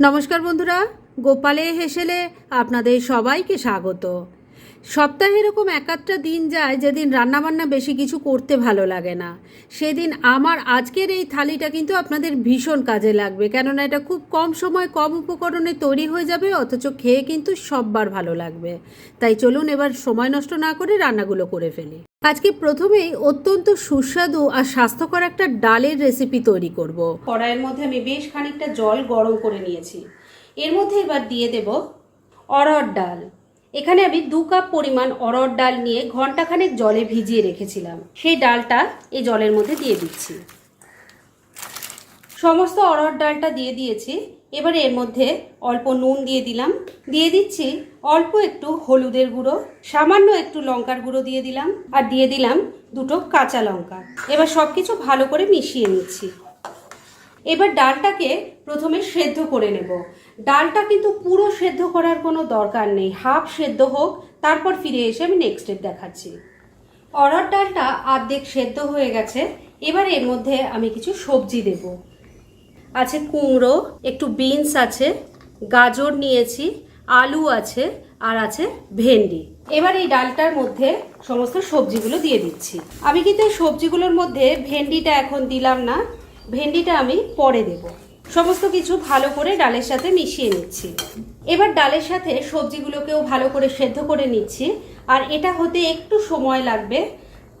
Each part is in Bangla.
নমস্কার বন্ধুরা, গোপালে হেসেলে আপনাদের সবাইকে স্বাগত। সপ্তাহে এরকম এক আধটা দিন যায় যেদিন রান্নাবান্না বেশি কিছু করতে ভালো লাগে না। সেদিন আমার আজকের এই থালিটা কিন্তু আপনাদের ভীষণ কাজে লাগবে, কেননা এটা খুব কম সময় কম উপকরণে তৈরি হয়ে যাবে, অথচ খেয়ে কিন্তু সববার ভালো লাগবে। তাই চলুন এবার সময় নষ্ট না করে রান্নাগুলো করে ফেলি। আজকে প্রথমেই অত্যন্ত সুস্বাদু আর স্বাস্থ্যকর একটা ডালের রেসিপি তৈরি করব। কড়াইয়ের মধ্যে আমি বেশ খানিকটা জল গরম করে নিয়েছি। এর মধ্যে এবার দিয়ে দেব অরহর ডাল। এখানে আমি দু কাপ পরিমাণ অরহর ডাল নিয়ে ঘন্টাখানেক জলে ভিজিয়ে রেখেছিলাম। সেই ডালটা এই জলের মধ্যে দিয়ে দিচ্ছি। সমস্ত অরহর ডালটা দিয়ে দিয়েছি। এবারে এর মধ্যে অল্প নুন দিয়ে দিলাম। দিয়ে দিচ্ছি অল্প একটু হলুদের গুঁড়ো, সামান্য একটু লঙ্কার গুঁড়ো দিয়ে দিলাম আর দিয়ে দিলাম দুটো কাঁচা লঙ্কা। এবার সব কিছু ভালো করে মিশিয়ে নিচ্ছি। এবার ডালটাকে প্রথমে সেদ্ধ করে নেব। ডালটা কিন্তু পুরো সেদ্ধ করার কোনো দরকার নেই। হাফ সেদ্ধ হোক, তারপর ফিরে এসে আমি নেক্সট স্টেপ দেখাচ্ছি। অরহর ডালটা আর্ধেক সেদ্ধ হয়ে গেছে। এবার এর মধ্যে আমি কিছু সবজি দেব। আছে কুমড়ো, একটু বিনস আছে, গাজর নিয়েছি, আলু আছে, আর আছে ভেন্ডি। এবার এই ডালটার মধ্যে সমস্ত সবজিগুলো দিয়ে দিচ্ছি। আমি কিন্তু এই সবজিগুলোর মধ্যে ভেন্ডিটা এখন দিলাম না, ভেন্ডিটা আমি পরে দেব। সমস্ত কিছু ভালো করে ডালের সাথে মিশিয়ে নিচ্ছি। এবার ডালের সাথে সবজিগুলোকেও ভালো করে সেদ্ধ করে নিচ্ছি, আর এটা হতে একটু সময় লাগবে,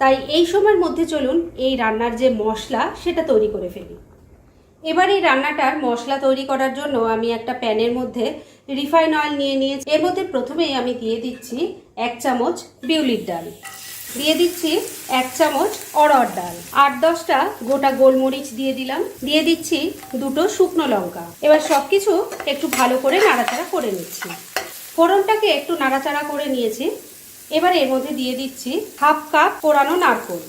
তাই এই সময়ের মধ্যে চলুন এই রান্নার যে মশলা, সেটা তৈরি করে ফেলি। এবার এই রান্নাটার মশলা তৈরি করার জন্য আমি একটা প্যানের মধ্যে রিফাইন অয়েল নিয়ে নিয়েছি। এর মধ্যে প্রথমেই আমি দিয়ে দিচ্ছি এক চামচ বিউলির ডাল। দিয়ে দিচ্ছি এক চামচ অরহর ডাল। আট দশটা গোটা গোলমরিচ দিয়ে দিলাম। দিয়ে দিচ্ছি দুটো শুকনো লঙ্কা। এবার সব কিছু একটু ভালো করে নাড়াচাড়া করে নিচ্ছি। ফোড়নটাকে একটু নাড়াচাড়া করে নিয়েছি। এবার এর মধ্যে দিয়ে দিচ্ছি হাফ কাপ পোড়ানো নারকোল।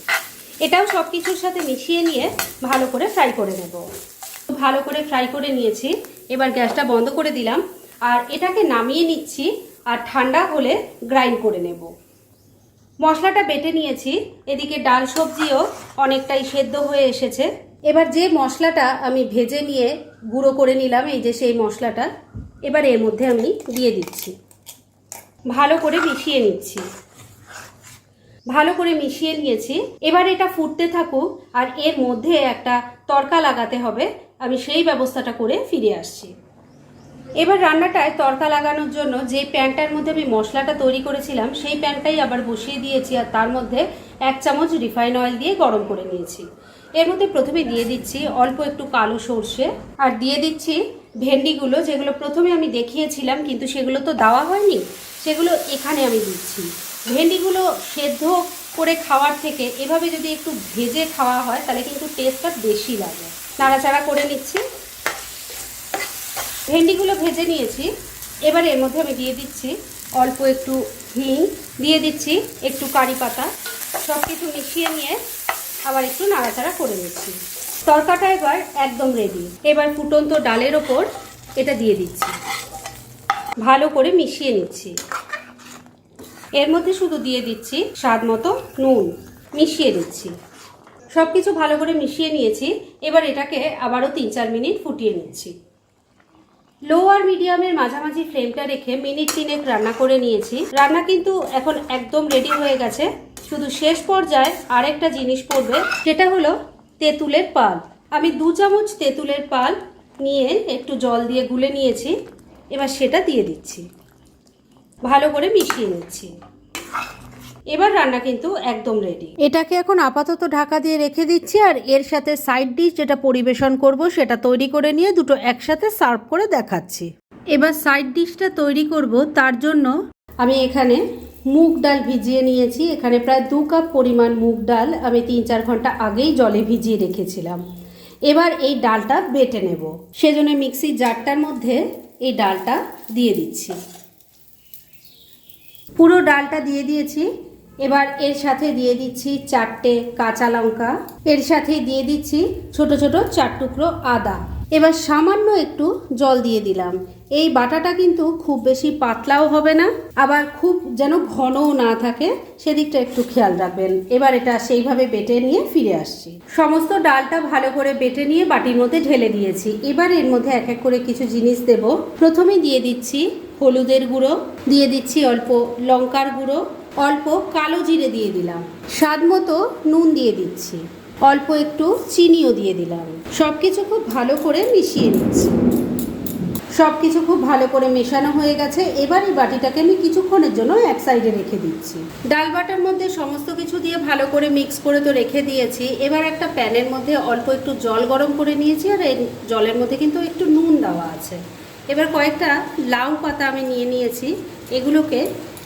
এটাও সব কিছুর সাথে মিশিয়ে নিয়ে ভালো করে ফ্রাই করে নেব। ভালো করে ফ্রাই করে নিয়েছি। এবার গ্যাসটা বন্ধ করে দিলাম। আর এটাকে নামিয়ে নিচ্ছি আর ঠান্ডা হলে গ্রাইন্ড করে নেব। মশলাটা বেটে নিয়েছি। এদিকে ডাল সবজিও অনেকটাই সেদ্ধ হয়ে এসেছে। এবার যে মশলাটা আমি ভেজে নিয়ে গুঁড়ো করে নিলাম, এই যে সেই মশলাটা, এবার এর মধ্যে আমি দিয়ে দিচ্ছি। ভালো করে মিশিয়ে নিচ্ছি। ভালো করে মিশিয়ে নিয়েছি। এবার এটা ফুটতে থাকুক আর এর মধ্যে একটা তড়কা লাগাতে হবে। আমি সেই ব্যবস্থাটা করে ফিরে আসছি। এবার রান্নাটায় তরকা লাগানোর জন্য যে প্যানটার মধ্যে আমি মশলাটা তৈরি করেছিলাম, সেই প্যানটাই আবার বসিয়ে দিয়েছি আর তার মধ্যে এক চামচ রিফাইন অয়েল দিয়ে গরম করে নিয়েছি। এর মধ্যে প্রথমে দিয়ে দিচ্ছি অল্প একটু কালো সর্ষে আর দিয়ে দিচ্ছি ভেন্ডিগুলো, যেগুলো প্রথমে আমি দেখিয়েছিলাম কিন্তু সেগুলো তো দেওয়া হয়নি, সেগুলো এখানে আমি দিচ্ছি। ভেন্ডিগুলো সেদ্ধ করে খাওয়ার থেকে এভাবে যদি একটু ভেজে খাওয়া হয় তাহলে কিন্তু টেস্টটা বেশি লাগে। নাড়াচাড়া করে নিচ্ছি। ভেন্ডিগুলো ভেজে নিয়েছি। এবার এর মধ্যে আমি দিয়ে দিচ্ছি অল্প একটু হিং দিয়ে দিচ্ছি একটু কারি পাতা। সব কিছু মিশিয়ে নিয়ে আবার একটু নাড়াচাড়া করে নিচ্ছি। তরকাটা এবার একদম রেডি এবার ফুটন্ত ডালের ওপর এটা দিয়ে দিচ্ছি। ভালো করে মিশিয়ে নিচ্ছি। এর মধ্যে শুধু দিয়ে দিচ্ছি স্বাদ মতো নুন। মিশিয়ে দিচ্ছি সব কিছু ভালো করে মিশিয়ে নিয়েছি। এবার এটাকে আবারও তিন চার মিনিট ফুটিয়ে নিচ্ছি। লো আর মিডিয়ামের মাঝামাঝি ফ্লেমটা রেখে মিনিট তিনেক রান্না করে নিয়েছি। রান্না কিন্তু এখন একদম রেডি হয়ে গেছে। শুধু শেষ পর্যায়ে আরেকটা জিনিস পড়বে, সেটা হলো তেঁতুলের পাল। আমি দু চামচ তেঁতুলের পাল নিয়ে একটু জল দিয়ে গুলে নিয়েছি। এবার সেটা দিয়ে দিচ্ছি। ভালো করে মিশিয়ে নিচ্ছি। এবার রান্না কিন্তু একদম রেডি এটাকে এখন আপাতত ঢাকা দিয়ে রেখে দিচ্ছি আর এর সাথে সাইড ডিশ যেটা পরিবেশন করব সেটা তৈরি করে নিয়ে দুটো একসাথে সার্ভ করে দেখাচ্ছি। এবার সাইড ডিশটা তৈরি করব, তার জন্য আমি এখানে মুগ ডাল ভিজিয়ে নিয়েছি। এখানে প্রায় দু কাপ পরিমাণ মুগ ডাল আমি তিন চার ঘণ্টা আগেই জলে ভিজিয়ে রেখেছিলাম। এবার এই ডালটা বেটে নেব। সেজন্য মিক্সির জারটার মধ্যে এই ডালটা দিয়ে দিচ্ছি। পুরো ডালটা দিয়ে দিয়েছি। এবার এর সাথে দিয়ে দিচ্ছি চারটে কাঁচা লঙ্কা। এর সাথে দিয়ে দিচ্ছি ছোট ছোট চার টুকরো আদা। এবার সামান্য একটু জল দিয়ে দিলাম। এই বাটাটা কিন্তু খুব বেশি পাতলাও হবে না, আবার খুব যেন ঘনও না থাকে, সেদিকটা একটু খেয়াল রাখবেন। এবার এটা সেইভাবে বেটে নিয়ে ফিরে আসছি। সমস্ত ডালটা ভালো করে বেটে নিয়ে বাটির মধ্যে ঢেলে দিয়েছি। এবার এর মধ্যে এক এক করে কিছু জিনিস দেব। প্রথমে দিয়ে দিচ্ছি হলুদের গুঁড়ো, দিয়ে দিচ্ছি অল্প লঙ্কার গুঁড়ো অল্প কালো জিরে দিয়ে দিলাম। স্বাদ মতো নুন দিয়ে দিচ্ছি। অল্প একটু চিনিও দিয়ে দিলাম। সব কিছু খুব ভালো করে মিশিয়ে নিচ্ছি। সব কিছু খুব ভালো করে মেশানো হয়ে গেছে। এবার এই বাটিটাকে আমি কিছুক্ষণের জন্য এক সাইডে রেখে দিচ্ছি। ডাল বাটার মধ্যে সমস্ত কিছু দিয়ে ভালো করে মিক্স করে তো রেখে দিয়েছি। এবার একটা প্যানের মধ্যে অল্প একটু জল গরম করে নিয়েছি আর এই জলের মধ্যে কিন্তু একটু নুন দেওয়া আছে। এবার কয়েকটা লাউ পাতা আমি নিয়ে নিয়েছি। এগুলোকে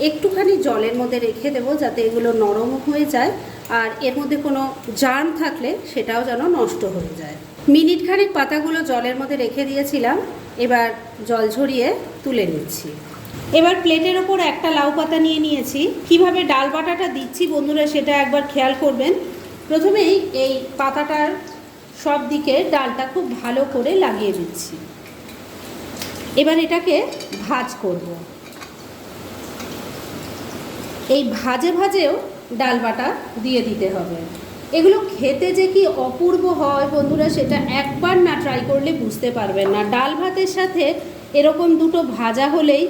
একটুখানি জলের মধ্যে রেখে দেবো যাতে এগুলো নরম হয়ে যায় আর এর মধ্যে কোনো জার্ম থাকলে সেটাও যেন নষ্ট হয়ে যায়। মিনিট খানিক পাতাগুলো জলের মধ্যে রেখে দিয়েছিলাম, এবার জল ঝরিয়ে তুলে নিচ্ছি। এবার প্লেটের ওপর একটা লাউ পাতা নিয়ে নিয়েছি। কীভাবে ডাল বাটাটা দিচ্ছি বন্ধুরা সেটা একবার খেয়াল করবেন। প্রথমেই এই পাতাটার সব দিকে ডালটা খুব ভালো করে লাগিয়ে দিচ্ছি। এবার এটাকে ভাজ করব। এই ভাজে ভাজেও ডাল বাটা দিয়ে দিতে হবে। এগুলো খেতে যে কি অপূর্ব হয় বন্ধুরা, সেটা একবার না ট্রাই করলে বুঝতে পারবেন না। ডাল ভাতের সাথে এরকম দুটো ভাজা হলেই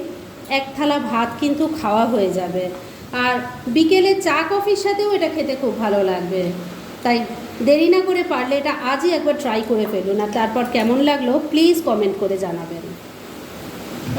এক থালা ভাত কিন্তু খাওয়া হয়ে যাবে। আর বিকেলে চা কফির সাথেও এটা খেতে খুব ভালো লাগবে। তাই দেরি না করে পারলে এটা আজই একবার ট্রাই করে ফেলুন। আর তারপর কেমন লাগল প্লিজ কমেন্ট করে জানাবেন।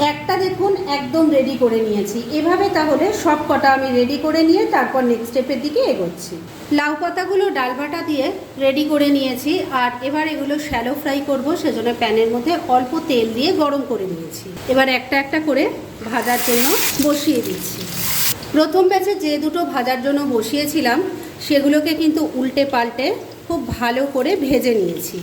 একটা দেখুন একদম রেডি করে নিয়েছি। এভাবে তাহলে সব কটা আমি রেডি করে নিয়ে তারপর নেক্সট স্টেপের দিকে এগোচ্ছি। লাউ পাতাগুলো ডালবাটা দিয়ে রেডি করে নিয়েছি আর এবার এগুলো শ্যালো ফ্রাই করব, সেজন্য প্যানের মধ্যে অল্প তেল দিয়ে গরম করে নিয়েছি। এবার একটা একটা করে ভাজার জন্য বসিয়ে দিচ্ছি। প্রথম ব্যাচে যে দুটো ভাজার জন্য বসিয়েছিলাম, সেগুলোকে কিন্তু উল্টে পাল্টে খুব ভালো করে ভেজে নিয়েছি।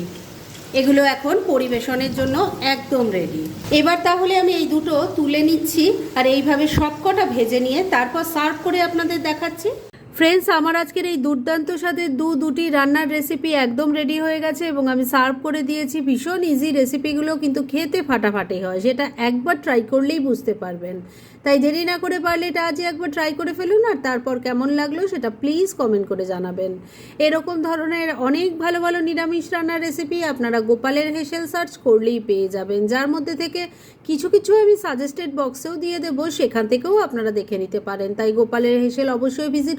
এগুলো এখন পরিবেশনের জন্য একদম রেডি এবার তাহলে আমি এই দুটো তুলে নিচ্ছি, আর এইভাবে সবকটা ভেজে নিয়ে তারপর সার্ভ করে আপনাদের দেখাচ্ছি। ফ্রেন্ডস আমার আজকের এই দুর্দান্ত স্বাদের দু দুটি রান্নার রেসিপি একদম রেডি হয়ে গেছে এবং আমি সার্ভ করে দিয়েছি। ভীষণ ইজি রেসিপিগুলো কিন্তু খেতে ফাটাফাটি হয়, সেটা একবার ট্রাই করলেই বুঝতে পারবেন। তাই দেরি না করে পারলে এটা আজই একবার ট্রাই করে ফেলুন আর তারপর কেমন লাগল সেটা প্লিজ কমেন্ট করে জানাবেন। এরকম ধরনের অনেক ভালো ভালো নিরামিষ রান্নার রেসিপি আপনারা গোপালের হেসেল সার্চ করলেই পেয়ে যাবেন। যার মধ্যে থেকে কিছু কিছু আমি সাজেস্টেড বক্সেও দিয়ে দেবো, সেখান থেকেও আপনারা দেখে নিতে পারেন। তাই গোপালের হেসেল অবশ্যই ভিজিট